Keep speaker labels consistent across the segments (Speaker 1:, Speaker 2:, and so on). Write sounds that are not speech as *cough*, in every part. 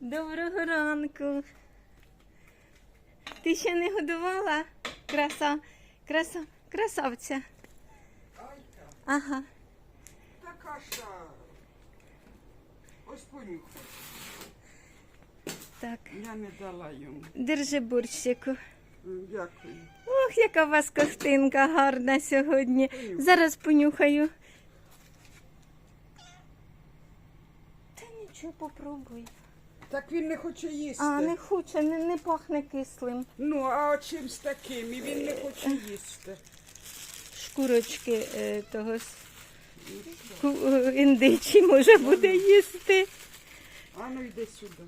Speaker 1: Доброго ранку. Ти ще не годувала? Краса, краса, красавця. Ага.
Speaker 2: така ж. Ось понюхай.
Speaker 1: Так.
Speaker 2: Я не дала йому.
Speaker 1: Держи борщику.
Speaker 2: Дякую.
Speaker 1: Ох, яка у вас ковтинка гарна сьогодні. Зараз понюхаю. Та нічого, попробуй.
Speaker 2: Так він не хоче їсти.
Speaker 1: А, не хоче, не, не пахне кислим.
Speaker 2: Ну, а чимсь таким, і він не хоче їсти.
Speaker 1: Шкурочки е, того с- ку- е, індичі може буде їсти.
Speaker 2: А ну йди сюди.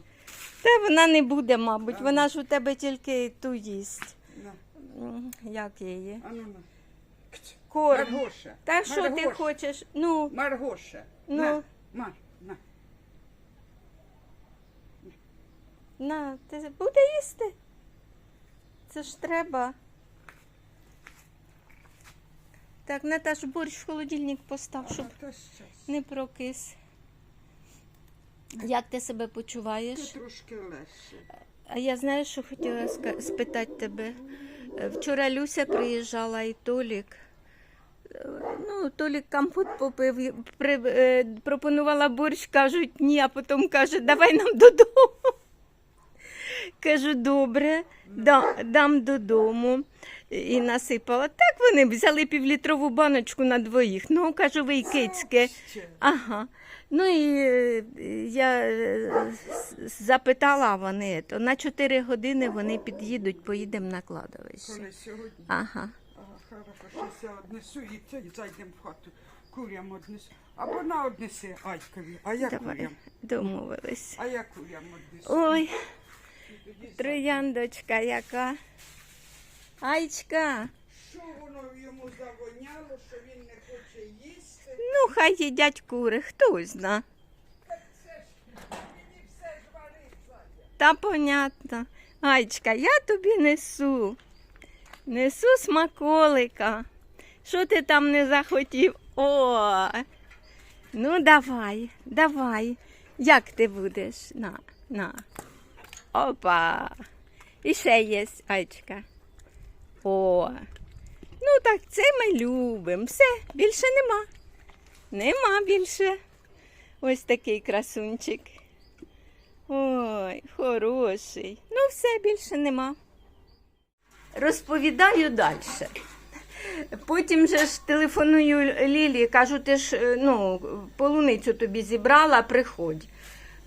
Speaker 1: Та вона не буде, мабуть. Вона ж у тебе тільки ту їсть.
Speaker 2: На,
Speaker 1: М, Як її?
Speaker 2: а ну на. Кць.
Speaker 1: Корм.
Speaker 2: Маргоша.
Speaker 1: Та що ти
Speaker 2: Маргоша.
Speaker 1: хочеш? Ну,
Speaker 2: Маргоша.
Speaker 1: Ну.
Speaker 2: На, Мар, на.
Speaker 1: ти буде їсти? Це ж треба. Так, Наташ, борщ в холодильник постав, щоб не прокис. Як ти себе почуваєш?
Speaker 2: Ти трошки легше.
Speaker 1: А я знаю, що хотіла спитати тебе. Е, Вчора Люся приїжджала і Толік. Ну, Толік компот попив, е, пропонувала борщ, кажуть, ні, а потім каже, давай нам додому. Кажу, добре, да, дам додому. І насипала. Так вони взяли півлітрову баночку на двоїх. Ну, кажу, ви кицьке. Ага. Ну і е, я е, с- запитала, вони то на 4 години вони під'їдуть, поїдемо на кладовище.
Speaker 2: Коли сьогодні.
Speaker 1: Ага.
Speaker 2: Ага, хорошо, щас я однесу і це і зайдемо в хату. Курям однесу. Або на однеси Айкові, а я
Speaker 1: Давай,
Speaker 2: курям.
Speaker 1: домовились.
Speaker 2: А я курям однесу.
Speaker 1: Ой, трояндочка яка. Айчка,
Speaker 2: Що воно йому завоняло, що він не хоче їсти?
Speaker 1: ну хай їдять кури, хто зна. Та понятно. Айчка, я тобі несу. Несу смаколика. Що ти там не захотів? О, ну давай, давай. Як ти будеш? На, на. Опа. І ще є, Айчка. О. Ну так це ми любимо. Все, більше нема. Нема більше. Ось такий красунчик. Ой, хороший. Ну, все більше нема. Розповідаю далі. Потім же ж телефоную Лілі, кажу, ти ж е, ну, полуницю тобі зібрала, приходь.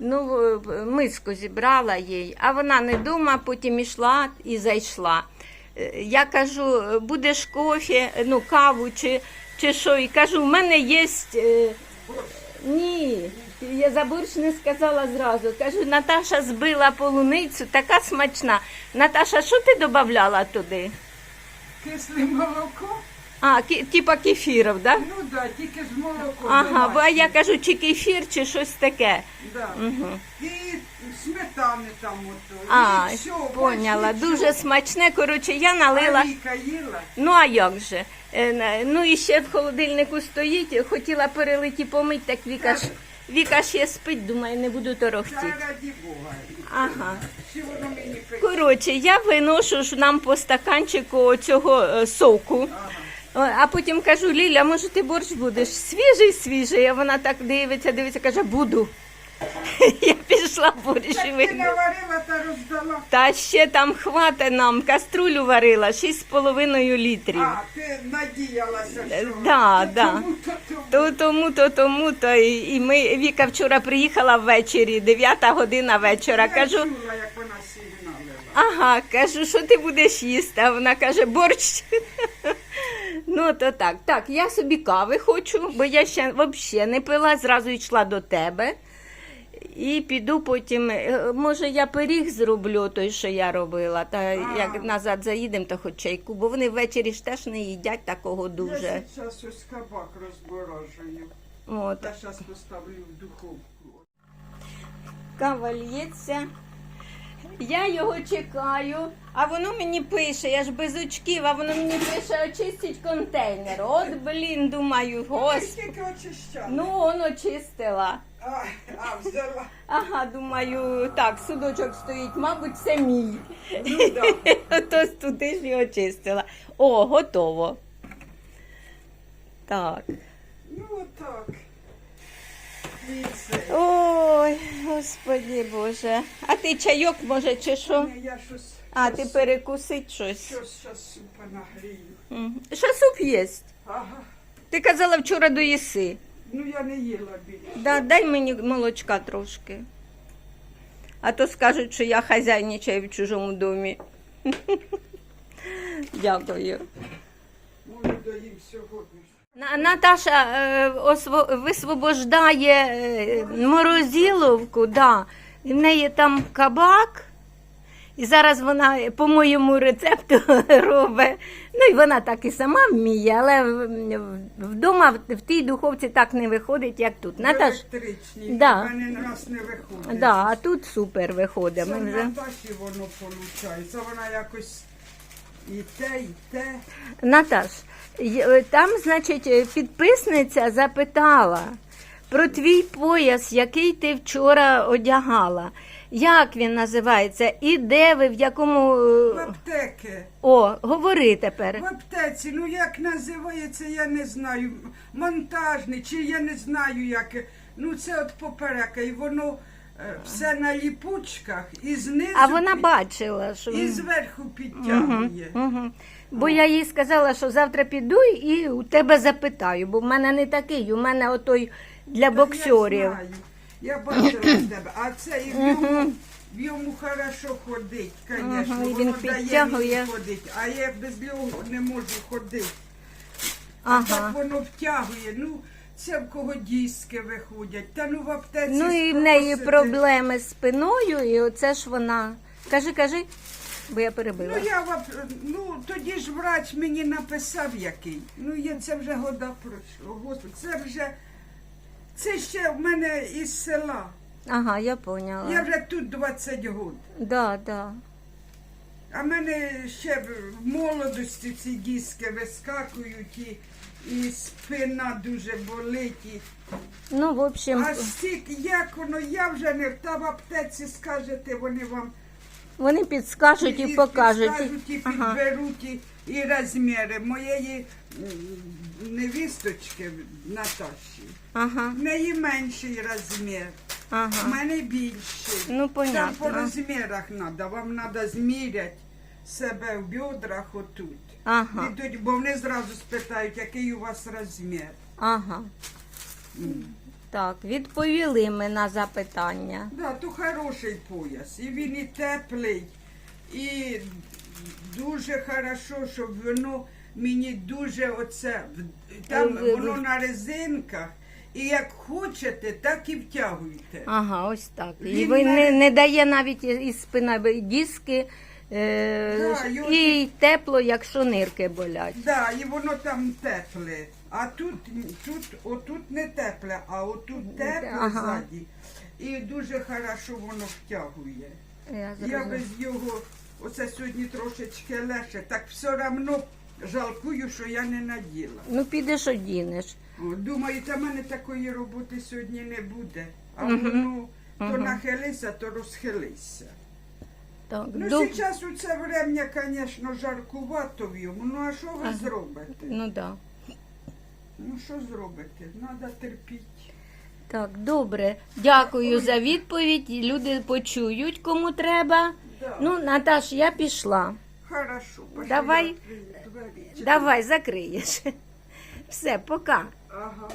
Speaker 1: Ну, миску зібрала їй, а вона не дома, потім ішла і зайшла. Е, Я кажу, будеш кофе, ну, каву чи, чи що? І кажу, в мене є. Е, ні, я за борщ не сказала зразу. Кажу, Наташа збила полуницю, така смачна. Наташа, що ти додавала туди?
Speaker 2: Кисле молоко?
Speaker 1: А, кі, типа кефірів, да?
Speaker 2: Ну да, тільки з молоком.
Speaker 1: Ага, бо
Speaker 2: домашнім.
Speaker 1: я кажу, чи кефір, чи щось таке.
Speaker 2: Да.
Speaker 1: Угу.
Speaker 2: І сметани там ото.
Speaker 1: А,
Speaker 2: і все,
Speaker 1: поняла. Дуже
Speaker 2: нічого.
Speaker 1: смачне. Коротше, я налила.
Speaker 2: Віка їла?
Speaker 1: Ну а як же? Е, на- Ну і ще в холодильнику стоїть. Хотіла перелити помить, так Віка ж Віка ще спить, думаю, не буду
Speaker 2: Та
Speaker 1: торохтіти.
Speaker 2: раді Бога.
Speaker 1: Ага.
Speaker 2: Воно мені?
Speaker 1: Коротше, я виношу ж нам по стаканчику цього е, соку. А потім кажу, Ліля, може ти борщ будеш? Свіжий, свіжий. А вона так дивиться, дивиться, каже, буду. *laughs* Я пішла борщ і
Speaker 2: Так ти наварила та роздала.
Speaker 1: Та ще там хвата нам, каструлю варила, 6,5 літрів.
Speaker 2: А, ти надіялася,
Speaker 1: Е,
Speaker 2: що...
Speaker 1: да,
Speaker 2: то
Speaker 1: да.
Speaker 2: тому, то тому.
Speaker 1: То тому, то тому, то і, і ми Віка вчора приїхала ввечері, 9 година вечора.
Speaker 2: Я
Speaker 1: Кажу,
Speaker 2: чула, як вона сигналила.
Speaker 1: ага, кажу, що ти будеш їсти? А вона каже, борщ. *laughs* Ну, то так. Так, я собі кави хочу, бо я ще взагалі не пила, зразу йшла до тебе. І піду потім, е, може, я пиріг зроблю той, що я робила. Та як назад заїдемо, то хоч чайку, бо вони ввечері ж теж не їдять такого дуже.
Speaker 2: Я зараз ось кабак розборожую.
Speaker 1: От.
Speaker 2: Я зараз поставлю в духовку.
Speaker 1: Кава лється. Я його чекаю, а воно мені пише, я ж без очків, а воно мені пише очистить контейнер. От, блін, думаю,
Speaker 2: очищала.
Speaker 1: Ну, воно чистила.
Speaker 2: А, а взяла.
Speaker 1: Ага, думаю, так, судочок стоїть, мабуть, це мій.
Speaker 2: Ну да. *laughs*
Speaker 1: Ото туди ж його чистила. О, готово. Так.
Speaker 2: Ну отак.
Speaker 1: Ой, господі Боже. А ти чайок, може, чи що?
Speaker 2: Ні, Я щось,
Speaker 1: А, ти перекусить щось.
Speaker 2: щось щас супа нагрію.
Speaker 1: Що суп єсть?
Speaker 2: Ага.
Speaker 1: Ти казала вчора доїси.
Speaker 2: Ну я не їла більше.
Speaker 1: Да, дай мені молочка трошки. А то скажуть, що я хазяйничаю в чужому домі. *laughs* Дякую.
Speaker 2: Може доїм сьогодні.
Speaker 1: На- Наташа е, висвобождає е, морозиловку, да. І в неї там кабак. І зараз вона по моєму рецепту *laughs* робить. Ну і вона так і сама вміє, але вдома в, тій духовці так не виходить, як тут. Наташ,
Speaker 2: Електричні.
Speaker 1: Да.
Speaker 2: Мене раз не виходить.
Speaker 1: да, а тут супер виходить.
Speaker 2: Це
Speaker 1: Ми вже...
Speaker 2: Наташі воно виходить. Вона якось і те, і те.
Speaker 1: Наташ, там, значить, е, підписниця запитала про твій пояс, який ти вчора одягала. Як він називається? І де ви, в якому.
Speaker 2: В
Speaker 1: е,
Speaker 2: аптеки.
Speaker 1: О, говори тепер.
Speaker 2: В аптеці, ну як називається, я не знаю. Монтажний, чи я не знаю як. Ну це от поперека, і воно е, все на ліпучках, і знизу
Speaker 1: А вона
Speaker 2: під-
Speaker 1: бачила, що.
Speaker 2: і зверху підтягує.
Speaker 1: Угу. Бо я їй сказала, що завтра піду і у тебе запитаю, бо в мене не такий, у мене отой для боксерів.
Speaker 2: Я знаю. Я бачила тебе. А це і в йому, в йому хорошо ходить, звісно.
Speaker 1: І він
Speaker 2: Воно дає
Speaker 1: підтягує.
Speaker 2: мені ходить, а я без нього не можу ходити. А
Speaker 1: Ага.
Speaker 2: так воно втягує. Ну, це в кого диски виходять. Та ну в аптеці.
Speaker 1: Ну і в неї проблеми з спиною, і оце ж вона. Кажи, кажи, бо я перебила.
Speaker 2: Ну, я в ап- ну тоді ж врач мені написав який. Ну я це вже года пройшло. Господи, це вже це ще в мене із села.
Speaker 1: Ага, я поняла.
Speaker 2: Я вже тут 20 років.
Speaker 1: Да, да.
Speaker 2: А в мене ще в молодості ці диски вискакують і, і спина дуже болить. І...
Speaker 1: Ну, в общем,
Speaker 2: А стільки, як воно, я вже не та в аптеці скажете, вони вам
Speaker 1: вони підскажуть і покажуть.
Speaker 2: підскажуть, і
Speaker 1: Ага.
Speaker 2: підберуть і, і розміри моєї м, невісточки Наташі.
Speaker 1: Ага,
Speaker 2: В неї менший розмір, в
Speaker 1: ага.
Speaker 2: мене більший.
Speaker 1: Ну,
Speaker 2: Там по
Speaker 1: понятно.
Speaker 2: розмірах треба, вам треба зміряти себе в бедрах отут.
Speaker 1: Ага,
Speaker 2: І бо вони зразу спитають, який у вас розмір.
Speaker 1: ага. Так, відповіли ми на запитання.
Speaker 2: Да, то хороший пояс. І він і теплий, і дуже хорошо, щоб воно мені дуже оце. Там
Speaker 1: Е,
Speaker 2: воно на резинках. І як хочете, так і втягуйте.
Speaker 1: Ага, ось так. І
Speaker 2: Він
Speaker 1: ви не, не дає навіть із спина диски, е,
Speaker 2: Да, і
Speaker 1: і тепло, якщо нирки болять.
Speaker 2: Да, і воно там тепле. А тут, тут, отут не тепле, а отут тепле
Speaker 1: Ага.
Speaker 2: ззаді. І дуже хорошо воно втягує.
Speaker 1: Я
Speaker 2: Я
Speaker 1: зрозуміла.
Speaker 2: без його, оце сьогодні трошечки легше, так все одно жалкую, що я не наділа.
Speaker 1: Ну, підеш одінеш.
Speaker 2: О, Думаю, та в мене такої роботи сьогодні не буде. А воно то нахилися, то розхилися.
Speaker 1: Так,
Speaker 2: Ну,
Speaker 1: доб-
Speaker 2: зараз у це время, звісно, жаркувато в йому. Ну, а що ви
Speaker 1: Ага.
Speaker 2: зробите?
Speaker 1: Ну да.
Speaker 2: Ну, що зробите? Треба терпіти.
Speaker 1: Так, добре. Дякую за відповідь. Люди почують, кому треба.
Speaker 2: Да.
Speaker 1: Ну, Наташ, я пішла.
Speaker 2: Хорошо. пошли
Speaker 1: Давай.
Speaker 2: відкрию двері. Чи-
Speaker 1: Давай, закриєш. Все, пока.
Speaker 2: Ага,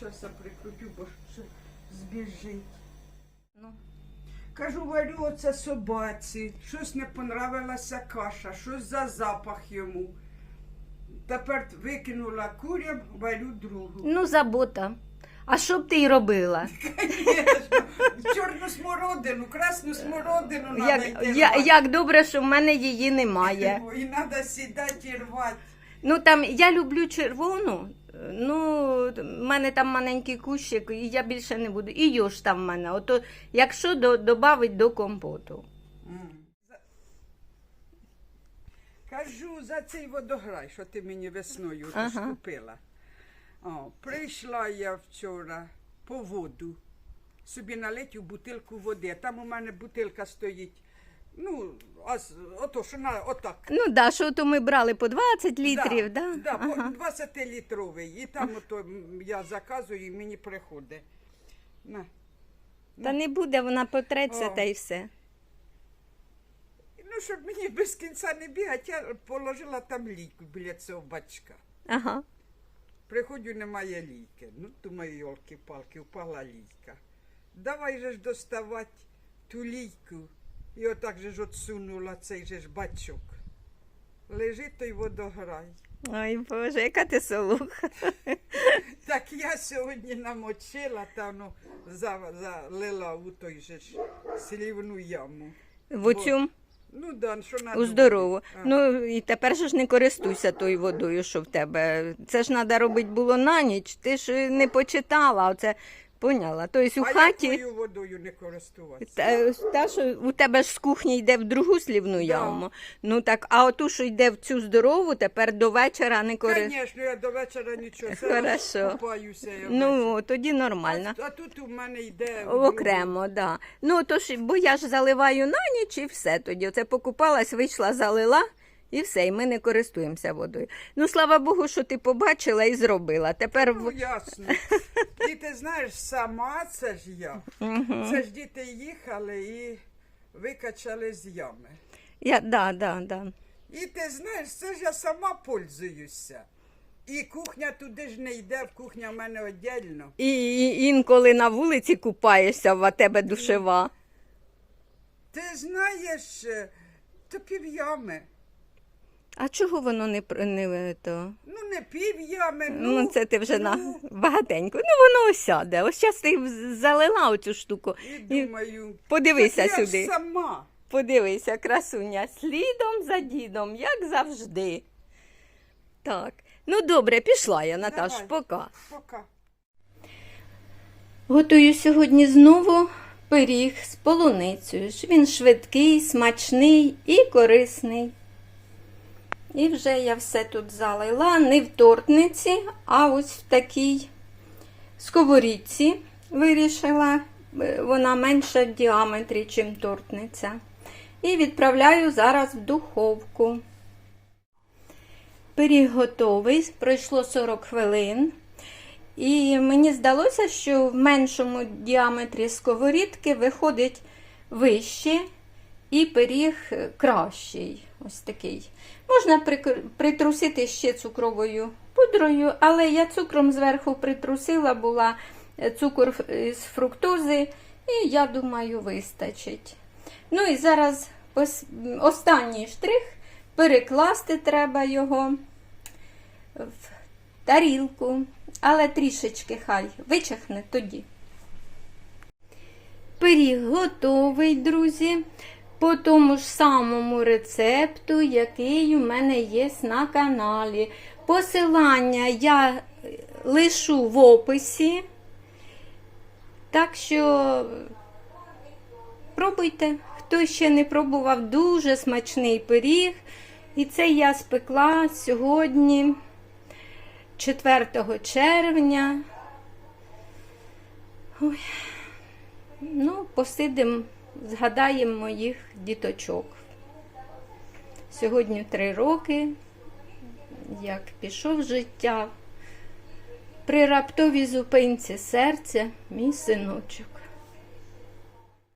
Speaker 2: зараз я прикрутю, бо ще збіжить.
Speaker 1: Ну.
Speaker 2: Кажу, варю оце собаці, щось не понравилася каша, щось за запах йому. Тепер викинула курям, варю другу.
Speaker 1: Ну, забота. А що б ти й робила?
Speaker 2: Чорну смородину, красну смородину треба
Speaker 1: Як,
Speaker 2: йти
Speaker 1: я,
Speaker 2: рвати.
Speaker 1: як добре, що в мене її немає.
Speaker 2: І треба сідати і рвати.
Speaker 1: Ну там я люблю червону. Ну, в мене там маленький кущик, і я більше не буду. І йош там в мене. Ото, якщо до, добавить до компоту.
Speaker 2: Кажу за цей водограй, що ти мені весною
Speaker 1: Ага.
Speaker 2: ага. купила. О, прийшла я вчора по воду. собі налити в бутилку води. Там у мене бутилка стоїть. Ну, а з- ото, що на отак.
Speaker 1: Ну да, що то ми брали по 20 літрів, да?
Speaker 2: Да, по-
Speaker 1: Ага.
Speaker 2: 20-літровий. І там ото м, я заказую і мені приходить. На.
Speaker 1: Та не буде, вона потреться
Speaker 2: О.
Speaker 1: та й все.
Speaker 2: Ну, щоб мені без кінця не бігати, я положила там лійку біля цього бачка.
Speaker 1: Ага.
Speaker 2: Приходжу, немає лійки. Ну, думаю, йолки-палки, впала лійка. Давай же ж доставати ту лійку. І отак же ж отсунула цей же ж бачок. Лежить той водограй.
Speaker 1: Ой, Боже, яка ти солуха.
Speaker 2: Так я сьогодні намочила та ну, залила у той же ж слівну яму.
Speaker 1: В оцю
Speaker 2: Ну да, що на
Speaker 1: у здорову. Ну і тепер же ж не користуйся тою водою, що в тебе. Це ж треба робити було на ніч. Ти ж не почитала, оце поняла. Тобто у
Speaker 2: а
Speaker 1: хаті.
Speaker 2: якою водою не користуватися?
Speaker 1: Та, та, що у тебе ж з кухні йде в другу слівну яму. Ну так, а оту, що йде в цю здорову, тепер до вечора не користуйся.
Speaker 2: Звісно, я до вечора нічого.
Speaker 1: Хорошо.
Speaker 2: купаюся. Я
Speaker 1: Ну, тоді нормально.
Speaker 2: а, а тут у мене йде
Speaker 1: Окремо, да. Ну, то ж, бо я ж заливаю на ніч і все тоді. Оце покупалась, вийшла, залила. І все, і ми не користуємося водою. Ну, слава Богу, що ти побачила і зробила. Тепер
Speaker 2: Ну, ясно. *laughs* І ти знаєш, сама це ж я. Це ж діти їхали і викачали з ями.
Speaker 1: я, да, да, да.
Speaker 2: І ти знаєш, це ж я сама пользуюся. І кухня туди ж не йде, в кухня в мене віддільно.
Speaker 1: І, і інколи на вулиці купаєшся, в а тебе душева.
Speaker 2: Ти знаєш, е, то пів ями.
Speaker 1: А чого воно не, не то?
Speaker 2: Ну, не пів ями, ну,
Speaker 1: Ну, це ти вже на
Speaker 2: ну,
Speaker 1: багатенько. Ну, воно осяде. Ось зараз ти залила оцю штуку.
Speaker 2: І думаю,
Speaker 1: Подивися
Speaker 2: так я ж
Speaker 1: сюди.
Speaker 2: сама.
Speaker 1: Подивися, красуня, слідом за дідом, як завжди. Так. Ну добре, пішла я, Наташ,
Speaker 2: Давай.
Speaker 1: пока.
Speaker 2: Пока.
Speaker 1: Готую сьогодні знову пиріг з полуницею. Ж Він швидкий, смачний і корисний. І вже я все тут залила не в тортниці, а ось в такій сковорідці вирішила. Е, Вона менша в діаметрі, чим тортниця. І відправляю зараз в духовку. Пиріг готовий, пройшло 40 хвилин. І мені здалося, що в меншому діаметрі сковорідки виходить вище і пиріг кращий. Ось такий. Можна притрусити ще цукровою пудрою, але я цукром зверху притрусила, була е, цукор з фруктози, і я думаю, вистачить. Ну і зараз останній штрих. Перекласти треба його в тарілку, але трішечки хай вичахне тоді. Пиріг готовий, друзі, по тому ж самому рецепту, який у мене є на каналі. Посилання я лишу в описі. Так що пробуйте. Хто ще не пробував, дуже смачний пиріг. І це я спекла сьогодні. 4 червня. Ой. Ну, посидимо, згадаємо моїх діточок. Сьогодні три роки, як пішов життя. При раптовій зупинці серця мій синочок.